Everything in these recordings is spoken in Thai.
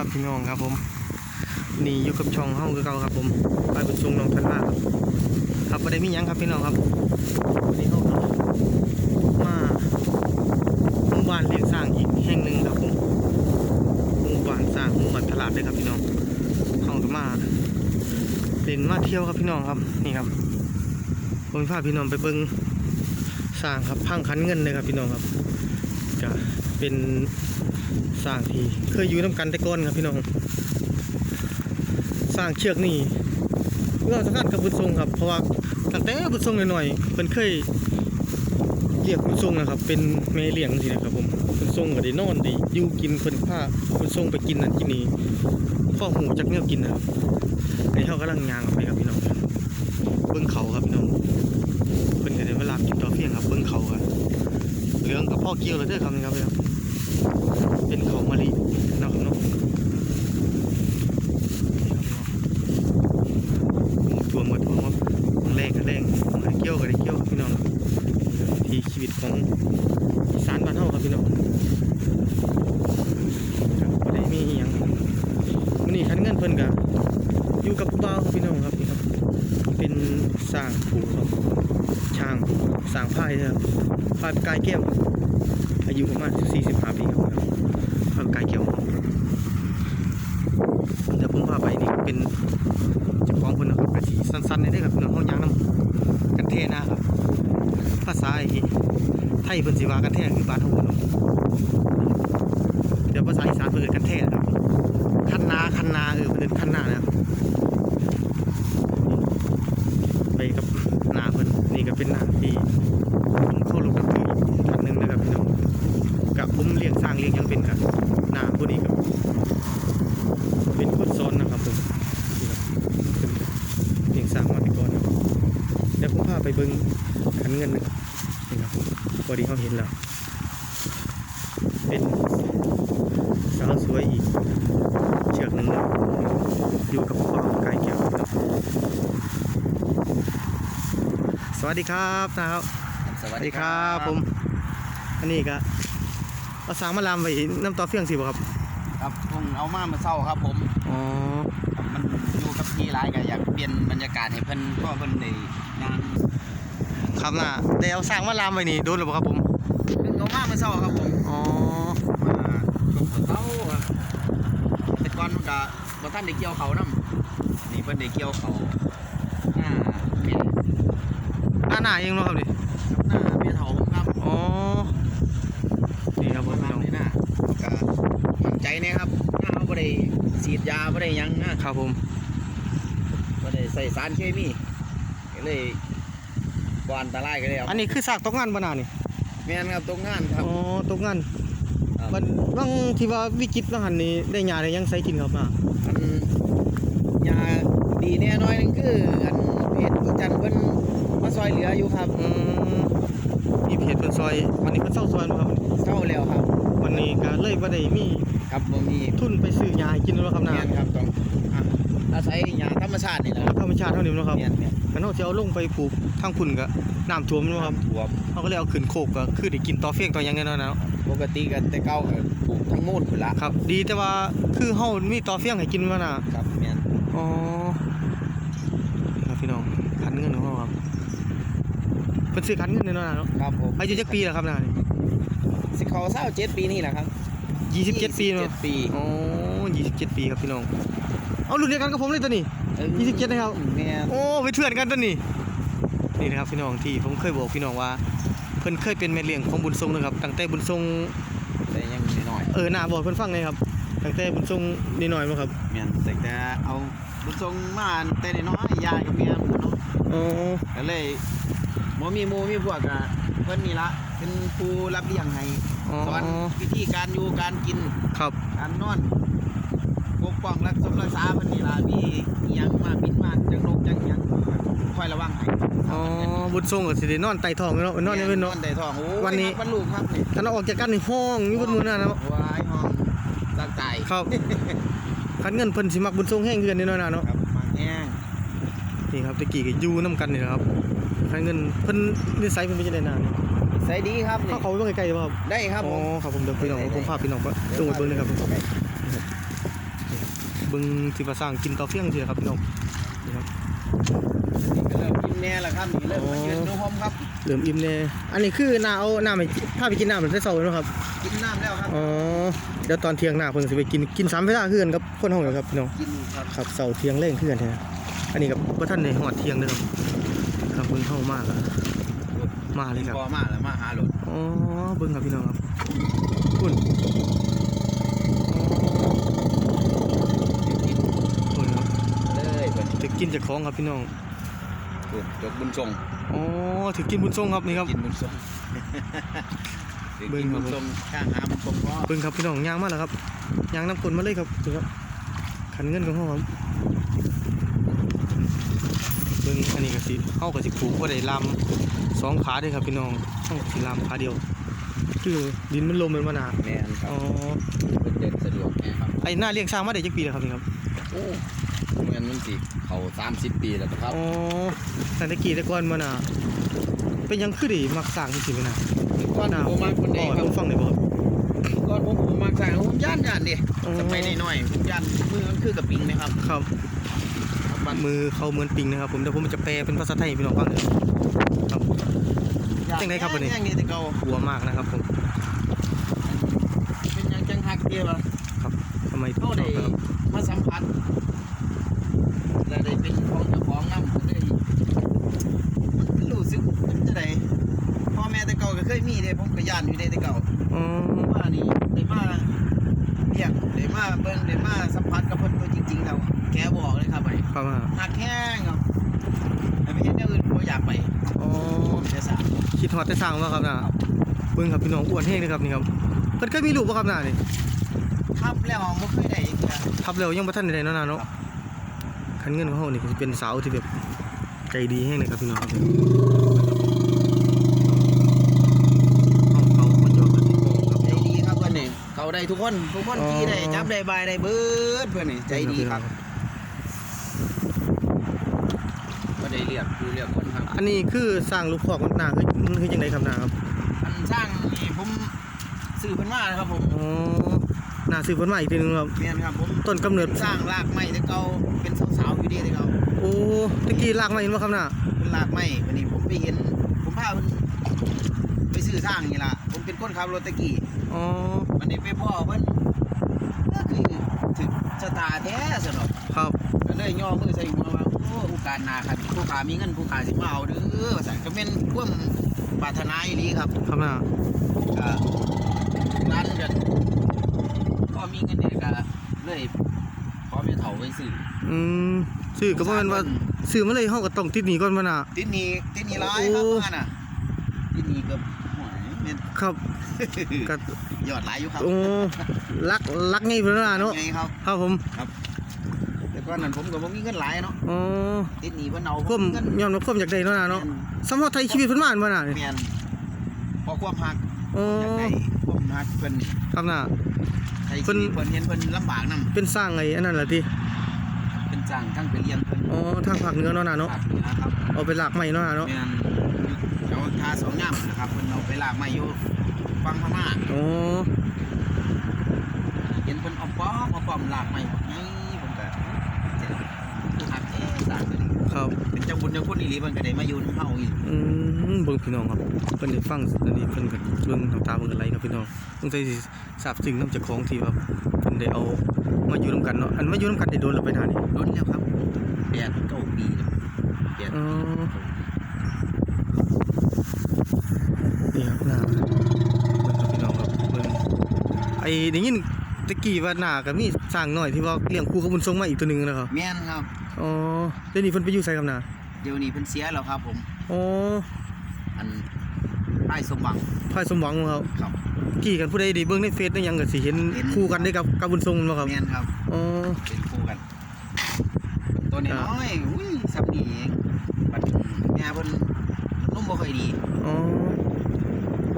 บพี่น้องครับผมนี่อยู่กับช่องห้องคือเก่าครับผมไปบุญทรงน้องทันว่าครับครับประเด็นมียังครับพี่น้องครับวันนี้เขามาหมู่บ้านเลี้ยงสร้างอีกแห่งหนึ่งครับผมหมู่บ้านสร้างหมู่บ้านตลาดเลยครับพี่น้องเขาก็มาเล่นมาเที่ยวครับพี่น้องครับนี่ครับผมพาพี่น้องไปเบิ่งสร้างครับพังคันเงินเลยครับพี่น้องครับก็เป็น สร้างทีเคยอยู่น้ำกันแต่ก่อนครับพี่น้อง สร้างเชือกนี่เรื่องสำคัญกับบุญทรงครับ เพราะว่าตั้งแต่บุญทรงหน่อยๆเพิ่นเคยเรียกบุญทรงนะครับ เป็นแม่เลี้ยงสินะครับผมบุญทรงก็ได้นอนได้อยู่กินเพิ่นพาบุญทรงไปกินนั่นกินนี่ข้อหูจากแนวกินนะครับไอ้เขากำลังยางออกไปครับพี่น้องเบิ้งเขาครับพี่น้องเพิ่นก็ได้เวลากินต่อเฟียงครับเบิ้งเขาครับเหลืองกับพ่อเกี่ยวเลยเด้อครับนี่ครับพี่น้อง เป็นเขามะลินะครับเนาะตัวหมดตัวหมดแรงกันแรงเกี่ยวกันได้เกี่ยวพี่น้องที่ชีวิตของอีสานบ้านเฮาครับพี่น้องครับบ่ได้มีอหยังมื้อนี้คันเงินเพิ่นก็อยู่กับผู้บ่าวครับพี่น้องครับนี่ครับ เป็นสร้างผูครับช้างสร้างพายครับพายกายแก้ว อายุประมาณ14-15ปีครับพายกายแก้วเดี๋ยวผมพาไปนี่เป็นเจ้าของเพิ่นนะครับกะสิสั้นๆได้เด้ครับพี่น้องเฮายางนํกันแท้นะครับภาษาไอ้ไทยเพิ่นสิว่ากันแท้คือบ้านเฮาเนาะเดี๋ยวภาษาอีสานเพิ่นเอิ้นกันแท้นะครับคันนาคันนาเออเพิ่นเอิ้นคันนานะครับไปกับนาเพิ่นนี่ก็เป็นนาที่ผมเข้ารบนับถืออีกท่านหนึงนะครับพี่น้องกับผมเลี้ยงสร้างเลี้ยงหยังเป็นกับนาผู้นี้ครับเป็นคนสอนนะครับผม เพียงสร้างมาแต่ก่อนครับเดี๋ยวผมพาไปเบิ้งขันเงินนะครับนี่ครับพอดีเขาเห็นแล้ว เป็นสาวสวยอีก เชือกหนึ่งนะครับอยู่กับพ่อไก่แก้วครับสวัสดีครับนะครับสสวัวัสสดีดีคครัรับบผม อันนี้ก็เอาสางมาลามไว้น้ำต่อเฟียงสิบ่ครับ ครับเพิ่งเอามาเมื่อเช้าครับผมอ๋อครับมันอยู่กับที่ร้ายก็อยากเปลี่ยนบรรยากาศให้เพิ่นก็เพิ่นได้งานครับน่ะได้เอาสางมาลามไว้นี่โดนหรือเปล่าครับผมเพิ่งเอามาเมื่อเช้าครับผมอ๋อมาลงกับ เขาครับแต่ก่อนมันก็บ่ทันได้เกี่ยวเขานํนี่เพิ่นได้เกี่ยวเขาหน้าเมียหน้าหน้าเองเนาะครับนี่หน้าเมียเฒ่าผมครับอ๋อนี่ครับปผมระมาพี่น้องณนี้นะก็มั่นใจแน่ครับหน้าเราบ่ได้ฉีดยาบ่ได้หยังนะครับผมบ่ได้ใส่สารเคมีก็เลยบ่อันตรายก็เลยเอาอันนี้คือซากตกงานบ่นานี่แม่นครับตรงงานครับอ๋อตกงานครับ มันบางที่ว่าวิกฤตบางหันนี่ได้ยาได้ยังใส่กินครับมาอันยาดีแน่น้อยหนึงคืออันเพจอีจันทร์เพิ่นมาซอยเหลืออยู่ครับอืมมีเพจเพิ่นซอยวันนี้เพิ่นเซาซอยบ่ครับเศร้าแล้วครับ วันนี้ก็เลยบ่ได้มีครับบ่มีทุนไปซื้อยาให้กินแล้วครับนาแม่นครับต้องอะอาศัยยาธรรมชาตินี่แหละครับธรรมชาติเท่านี้เนาะครับแม่นแม่นคันเฮาสิเอาลงไปปลูกทางพุ่นก็น้ำท่วมเนาะครับถั่วเฮาก็เลยเอาขึ้นโคกก็คือได้กินต่อเฟียงต่อหยังแน่นอนนะ ปกติก็แต่เก่าก็ปลูกทั้งมูลพุ่นละครับ ดีแต่ว่าคือเฮามีต่อเฟียงให้กินมาน่ะครับแม่นอ๋อนี่ครับพี่น้องคันเงินของเราครับเพิ่นซื้อคันเงินแน่นอนเนาะครับผมอายุจักปีแล้วครับนาสิเขาเศร้าเจ็ดปีนี่แหละครับยี่สิบเจ็ดปีเนาะ27ปีอ๋อยี่สิบเจ็ดปีครับพี่น้องเอารุ่นเดียวกันกับผมเลยตัวนี้27นะครับ แม่น โอ้เป็นเพื่อนกันตัวนี้นี่นะครับพี่น้องที่ผมเคยบอกพี่น้องว่า เพิ่นเคยเป็นแม่เลี้ยงของบุญทรงนะครับตั้งแต่บุญทรงแต่ยังน้อยเออหน้าบอกเพิ่นฟังเลยครับตั้งแต่บุญทรงนิดหน่อยมั้งครับๆแม่นแต่แต่เอาบุญทรงมาแต่น้อยๆยายกับเมียผมเนาะอ๋อก็เลยบ่มีหมู่มีพวกก็เพิ่นนี่ละเป็นผู้รับเลี้ยงให้อ๋อสอนวิธีการอยู่การกินครับการนอน ปกป้องรักษารักษาเพิ่นนี่ล่ะมีอิหยังมาบินมาจังนกจังหยังคอยระวังให้อ๋อบุญทรงก็สิได้นอนไต่ท้องเนาะนอนในเว้นเนาะนอนได้ท้องโอ้ยวันนี้บรรลุครับนี่ถ้าเราออกจากกันในห้องอยู่บนมือนั่นนะวายห้องสักใจครับคันเงินเพิ่นสิมักบุญทรงแห้งเกินนิดหน่อยนะเนาะครับมังแห้งนี่ครับตะกี้ก็อยู่นํกันนี่แหละครับคันเงินเพิ่นนิสัยเพิ่นเป็นจังได๋น่ะใส่ดีครับนี่เขาเขาไปเบิ่งไกลๆบ่ครับได้ครับอ๋ผอมครับผมเดี๋ยวพี่น้องผมพาพี่น้องไปตรงไปเบิ่งเลยครับผมนี่ครั บเบิ่งสิว่าสร้างกินต่อเฟียงเสียครับพี่น้องนี่ครับนี่ก็เริ่มกินแน่แล้วครับนี่เริ่มมายืนดูผมครับเริ่มอิ่มแน่อันนี้คือน้าเอาน้าไปพาไปกินน้ำเหมือนได้เช้าเลยเนาะครับ กินน้ำแล้วครับอ๋อเดี๋ยวตอนเที่ยงหน้าเพิ่นสิไปกินกินสามเวลาคือกันกับคนห้องเลยครับพี่น้องกินครับครับเสาร์เที่ยงเร่งคือกันแท้อันนี้กับบ่ทันในหอดเที่ยงเด้อครับครับเพิ่นเข้ามากอะมาเลยครับพอมาแล้วมาหาหลดอ๋อเบิ่งครับพี่น้องครับคุณคุณครับ เลยเป็น ถึ กกินจากของครับพี่น้องจกบุญทรงอ๋อถึกกินบุญทรงครับนี่ครับกินบุญทรงเบิ่กิงนบุญทรงข้างหาบุญทรงพ่อเบิ่งครับพี่น้องย่างมาแล้วครับย่างน้ำกลมาเลยครับดูครับขันเงินของเฮาครับเบิ่งอันนี้ก็สิเฮาก็สิปลูกบ่ได้ลำสองขาเด้ครับพี่น้องเฮาสิลำขาเดียว คือดินมันลมมันมาหนาแม่นครัอ๋บอเป็นเด็ดสะดวกแน่ครับไอ้หน้าเลี้ยงช้างมาได้จักปีแล้วครับนี่ครับโอ้ เงินมันสิเขา30ปีแล้วครับอ๋อแต่ตะกี้แต่ก่อนมาน่ะเป็นหยังคือไดิมักสร้างจริงๆนะก่อนผมมาคนเดียวคต้รัอบงฟังได้บ่ครับก่อนผมผมมาสั่งผมย่านย่านดิอ๋อสมัยน้อยๆผมย่านมือมันคือกับปิงนะครับครับมันมือเขาเหมือนปิงนะครับ ผมเดี๋ยวผมจะแปลเป็นภาษาไทยให้พี่น้องฟังเลยครับจังไดครับวันนี้ย่างนี้แต่เก่ากลัวมากนะครับผมเป็นหยังจังฮักเดียวอะทำไมถึงเขาชได้อบครับมาสัมผัสและได้ เป็นของเจ้าของน้ำก็ได้มันรู้สึกมันจะได้พ่อแม่แต่เก่าก็เคยมีเด้ผมก็ย่านอยู่เด้แต่เก่าอ๋อว่านี่ได้มาเรียกได้มาเบิ่งได้มาสัมผัสกับเพิ่นตัวจริงๆแล้วแกบอกเลยครับไปครับอะหักแห้งครับแต่ไปเห็นอย่างอื่นบ่อยากไปอ๋อเสียสาคิดฮอดได้สร้างว่าครับน่ะเบิ่งครับพี่น้องอ้วนแห้งเลยครับนี่ครับเพิ่นเคยมีลูกบ่ครับน่ะนี่ทับแล้วบ่เคยได้อีกแล้วทับแล้วยังบ่ทันได้เนาะน่ะเนาะ คันเงินของเฮานี่ก็สิเป็นสาวที่แบบใจดีแห้งเลยครับพี่น้องครับห้องเขาบ่จอดกันที่โค้งครับใจดีครับเพิ่นนี่เขาได้ทุกคนทุกคนอ๋อขี่ได้จับได้บายได้เบิดเพิ่นนี่ใจดีครับบ่ได้เรียกคือเรียกคนครับ อันนี้คือสร้างลูกคอกมันหนาคือมันคือจังไดครับหนาครับอันสร้างนี่ผมซื้อเพิ่นมานะครับผมอ๋อหนาซื้อเพิ่นมาอีกทีนึงครับแม่นครับผมต้นกำเนิดสร้างรากไม้แต่เก่าเป็นสาวๆอยู่ดีแต่เก่าโอ้ตะกี้ลากมาเห็นบ่ครับหนาเป็นรากไม้วันนี้ผมไปเห็น ผมพาเพิ่นไปซื้อสร้างนี่ล่ะผมเป็นคนขับรถตะกี้อ๋อวันนี้ไปพ่อเพิ่นก็คือถึงชะตาแท้สนอกครับก็เลยย่อมือใส่หัวว่าโอ้ผู้การนาคันผู้ขามีเงินผู้ขาสิมาเอาเด้อว่าซั่นก็แม่นความปรารถนาอีหลีครับครับหนาก็ร้านก็พอมีเงินเนี่ยก็เลยขอแม่เฒ่า ไปซื้ออืมซื้อก็บ่แม่นว่าซื้อมาเลยเฮาก็ต้องติดหนี้ก่อนบ่หนาติดหนี้ติดหนี้หลายครับโอ้ ว่าน่ะติดหนี้ก็โอ้ยแม่น ครับก็ยอดหลายอยู่ครับโอ้รักรักไงเพิ่นว่าเนาะไงครับ ครับผมแต่ก่อนนั้นผมก็บ่มีเงินหลายเนาะอ๋อติดหนี้เพิ่นเอาควมเงินยอมรับความอยากได้เนาะหนาเนาะสำหรับไทยชีวิตเพิ่นมาอันบ่หนานี่แม่นพอความหักอ๋ออยากได้ความหักเพิ่นครับหนาใช้เพิ่ชีนวิตเพิ่นเห็นเพิ่นลำบากนํเป็นสร้างไอ้อันนั้นล่ะติ เป็นจ้างทั้งไปเรียนเพิ่นอ๋อทางภาคเหนือเนาะหนาเนาะภคหนือครับเอาไปลากใหม่เนาะหนาเนาะแม่นแถวท่าสองย่ามนะครับเพิ่นเอาไปลากมาอยู่ฟังพม่าอ๋อเห็นเพิ่นเอาป้อมเอาป้อมลากมาอยู่นี่ผมก็ผู้หักเอ๊ะสร้างก็ดี ครับเป็นเจ้าบุญเจ้าคุณอีหลีเพิ่นก็ได้มาอยู่นำเฮาอีกอืมเบิ่งพี่น้องครับเพิ่นได้ฟังอันนี้เพิ่นก็เบิ่งน้ำตาเบิ่งกันไหลครับพี่น้องสงสัยสิทราบซึ้งน้ำเจากของที่ว่าเพิ่นได้เอามาอยู่นํกันเนาะอันมาอยู่นํกันได้โดนแล้วไปหนานี่ล้นแล้วครับแปดเก้าปีแล้วแปดอ๋อนี่ครับหน้าเบิ่งครับพี่น้องครับเบิ่งไอ้ได้ยินตะกี้ว่าหน้าก็มีสร้างน้อยที่ว่าเลี้ยงคู่กับบุญทรงมาอีกตัวหนึงนะครับ แม่นครับ อ๋อเดี๋ยวนี้เพิ่นไปอยู่ไสครับหน้าเดี๋ยวนี้เพิ่นเสียแล้วครับผมอ๋ออันป้ายสมหวังพายสมหวังของเขาครับ กี่กันผู้ใดได้เบิ่งในเฟซได้หยังก็สิเห็นเห็น คู่กันได้กับกับบุญทรงบ่ครับแม่นครับอ๋อเป็นคู่กัน ตัวน้อยๆอุ้ยสับนี่เองบัดแม่เพิ่นนุ่มบ่ค่อยดีอ๋อ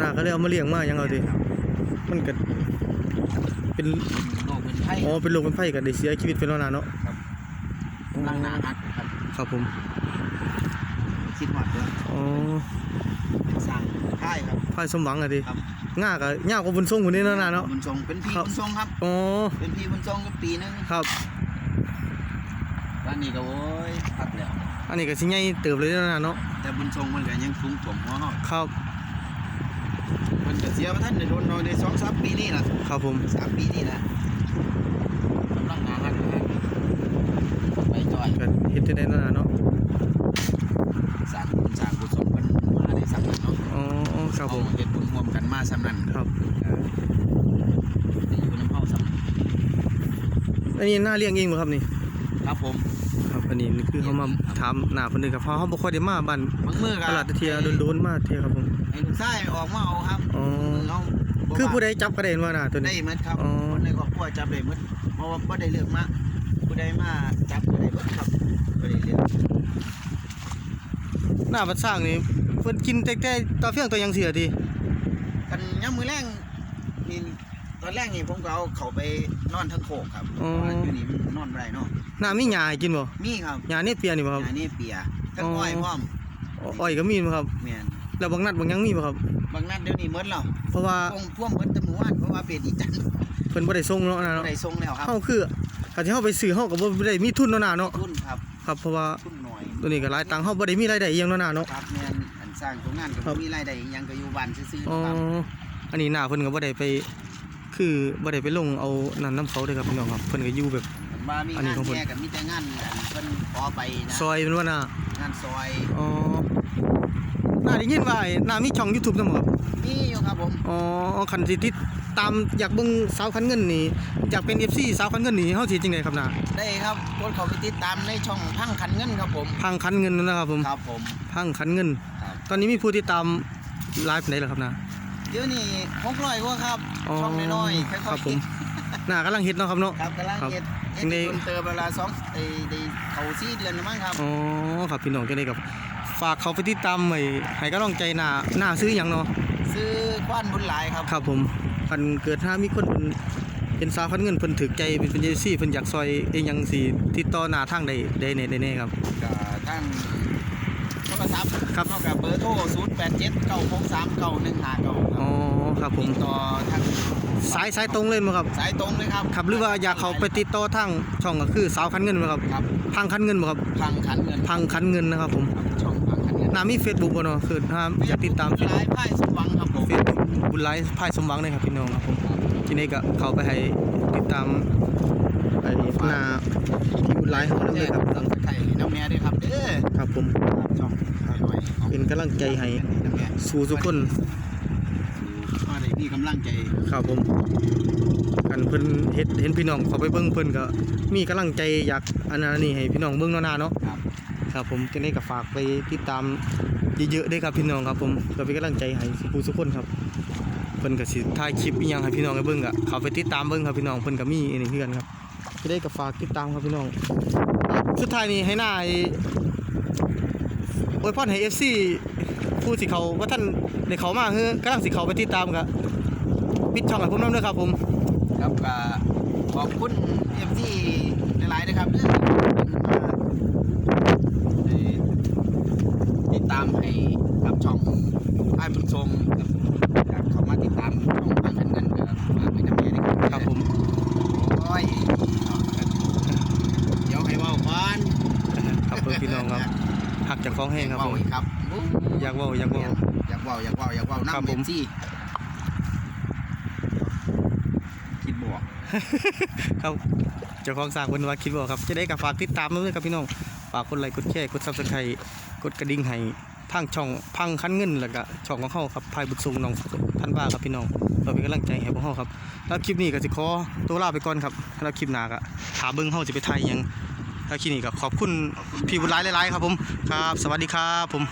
น่าก็เลยเอามาเลี้ยงมาหยังเอาดิครับมันก็เป็นโรคเป็นไข้อ๋อเป็นโรคเป็นไข้ก็ได้เสียชีวิตไปแล้วนะเนาะ ล่างหน้าหักครับครับผมคิดฮอดเด้ออ๋อเป็นสร้างค่ายครับพายสมหวังอะดิครับง่าก็ยาวกว่าบุญทรงคนนี้เนาะนาเนาะบุญทรงเป็นพี่ครับบุญทรงครับอ๋อเป็นพี่บุญทรงก็ปีหนึงครับบ้านนี้ก็โอ้ยพักแล้วอันนี้ก็สิใหญ่เติบเลยเนาะนาเนาะแต่บุญทรงมันก็ยังสูงผมหัวเฮาครับมันก็เสียมาท่านได้โดนน้อยได้สองสามปีนี่ล่ะครับผมสามปีนี่แหละกำลังงานฮักฮักไปจ อยก็เฮ็ดได้เนาะนาเนาะสร้างบุญสร้างกุศลมันมาได้สำนันเนาะอ๋อครับผมเอาเฮ็ดบุญร่วมกันมาสำนันครับ เออได้อยู่น้ำเฮาสำนันอันนี้น่าเลี้ยงเองบ่ครับนี่ ครับผมครับ อันนี้นี่คือเขามาถามหน้าเพิ่นนึงครับเพราะเขาบ่ค่อยได้มาบ้านบางมือตก็ลาดเทียโดนๆมาเทียครับผม ไอ้ลูกชายออกมาเอาครับอ๋อมือเอาบ่คือผู้ว่าใดจับก็ได้เห็นว่าน่ะตัวได้นี้ หมดครับอ๋อ คนในครอบครัวจับได้หมดเพราะว่าบ่ได้เลือกมาผู้ใดมาจับก็ได้หมดครับ บ่ได้เลือกหน้าบัดสร้างนี่เพิ่นกินแต่แต่ตาเฟียงตัวยังเสียดีกันยามมื้อแรงนี่ตอนแรกนี่ผมก็เอาเขาไปนอนทั้งโคกครับเพราะว่าอยู่นี่มันนอนบ่ได้เนาะหน้ามีหญ้าให้กินบ่มีครับหญ้าเนี่ยเปียนี่บ่ครับอันนี้เปียทั้งอ๋ออ้อ้อยพร้อมอ้อยก็มีบ่ครับแม่นแล้วบางนัดบางยังมีบ่ครับบางนัดเดี๋ยวนี้หมดแล้วเพราะว่าคงท่วมหมดแต่หมู่บ้านเพราะว่าเป็ดอีจันทร์เพิ่นบ่ได้ส่งเนาะนะบ่เนาะได้ส่งแล้วครับ เฮาคือถ้าสิเฮาไปซื้อเฮาก็บ่ได้มีทุนเนาะนะเนาะ ทุนครับ ครับเพราะว่าทุนหน่อยตัวนี้ก็หลายตังค์เฮาบ่ได้มีรายได้อีหยังเนาะนะเนาะ ครับแม่นอันสร้างโรงงานก็ครับบ่มีรายได้อิหยังก็อยู่บ้านซื่ออ๋อ ๆครับอันนี้หน้าเพิ่นก็บ่ได้ไป คือบ่ได้ไปลงเอานั่นนํเขาเด้อครับพี่น้องครับ เพิ่นก็อยู่แบบมันว่ามีอันนี้งานของผม แย่กันมีแต่งานอันเพิ่นขอไปนะซอยเป็นว่าน่ะงานซอยอ๋อ น่าได้ยินว่าไอ้น่ามีช่อง YouTube นำบ่ครับมีอยู่ครับผมอ๋อคันสิติดตามอยากเบิ่งสาวคันเงินนี่อยากเป็น FC สาวคันเงินนี่เฮาสิจังไดครับน่ะได้ครับกดเข้าไปติดตามในช่องพังคันเงินครับผมพังคันเงินนะครับผมครับผมพังคันเงินครับตอนนี้มีผู้ติดตามไลฟ์ไหนแล้วครับน่ะเดี๋ยวนี้600กว่าครับอ๋อช่องน้อยๆค่อยๆครับผมคิดน่ากำลังฮิตเนาะครับเนาะครับกำลังครับเฮ็ดจัเฮ็ดงได้จนเติมเวลา2ไอ้ได้เข้า4เดือนแล้วมั้งครับอ๋อครับพี่น้องจังได๋ครับ ฝากเขาไปติดตามไว้ให้กำลังใจหน้าหน้าซื้อหยังเนาะซื้อควานบุญหลายครับ ครับผมคันเกิดถ้ามีคนเพิ่นเป็นสาวคันเงินเพิ่นถึกใจเป็นเป็นเจซี่เพิ่นอยากซอยเองหยังสิติดต่อหน้าทางใดใดแน่ใดแน่ครับก็ทั้งโทรศัพท์ครับเท่ากับเบอร์โทร0 8 7 9 6 3 9 1 5 9อ๋อครับผมติดต่อทางสายสายตรงเลยมั้ครับ สายตรงเลยครับ ครับหรือว่าอยากเขาไปติดต่อทางช่องก็คือสาวคันเงินบ่ครับครับ พังคันเงินบ่ครับ พังขันเงินพังคันเงินนะครับผมครับช่องพังขันเงินหน้ามี Facebook บ่เนาะคือถ้าอยากติดตามหลายพ่ายสมหวังครับผมเฟซบุญไลฟ์พายสมหวังเลยครับพี่น้องครับผมทีนี้ก็เข้าไปให้ติดตามไอ้หน้าพี่บุญไลฟ์เขาเลยครับต้องไข่น้ำแม่ด้วยครับเด้อครับผมช่องหน่อยๆของเป็นกำลังใจให้น้ำแม่สู่ทุกคนมาได้มีกำลังใจ ครับผม กันเพิ่นเฮ็ดเห็นพี่น้องเขาไปเบิ่งเพิ่นก็มีกำลังใจอยากอันนั้นอันนี้ให้พี่น้องเบิ่งเนาะนาเนาะครับครับผมทีนี้ก็ฝากไปติดตามเยอะๆเด้อครับพี่น้องครับผมเพื่อเป็นกำลังใจให้ผู้ทุกคนครับเพิ่นก็สิถ่ายคลิปอีหยังให้พี่น้องได้เบิ่งก็เข้าไปติดตามเบิ่งครับพี่น้องเพิ่นก็มีอันนี้คือกันครับทีนี้ก็ฝากติดตามครับพี่น้องสุดท้ายนี้ให้หน้าไอ้อวยพรให้ FC ผู้สิเขาว่าท่านได้เข้ามาคือกำลังสิเข้าไปติดตามก็ปิดช่องให้ผมนำเด้อครับผม ครับก็ขอบคุณเอฟซีหลายๆนะครับเด้อที่มาติดตามให้กับช่องไอ้บุญทรงครับอยากเข้ามาติดตามช่องพังขันเงินก็ฝากไว้น้ำแม่ด้วยครับครับผมโอ้ยเดี๋ยวให้เว่าก่อนครับเพื่อนพี่น้องครับหักจากฟ้องแห้งครับเว้าผมอีกครับ อยากเว่าอยากเว่าอยากเว่าอยากเว่าอยากเว่าครับน้ำผเอมฟซีคิดบวก ครับเจ้าของสร้างเพิ่นว่าคิดว่าครับ จะได้กับฝากติดตามด้วยครับพี่น้องฝากกดไลค์กดแชร์กด Subscribe กดกระดิ่งให้ทางช่องพังคันเงินแล้วก็ช่องของเฮาครับภายบุญทรงน้องท่านว่าครับพี่น้องเพื่อเป็นกำลังใจให้พวกเฮาครับ แล้วคลิปนี้ก็สิขอตัวลาไปก่อนครับ แล้วคลิปหน้าก็ถาเบิ่งเฮาสิไปถ่ายยังแล้วคลิปนี้ก็ขอบคุณพี่บุญหลายหลายๆครับผมครับ สวัสดีครับผม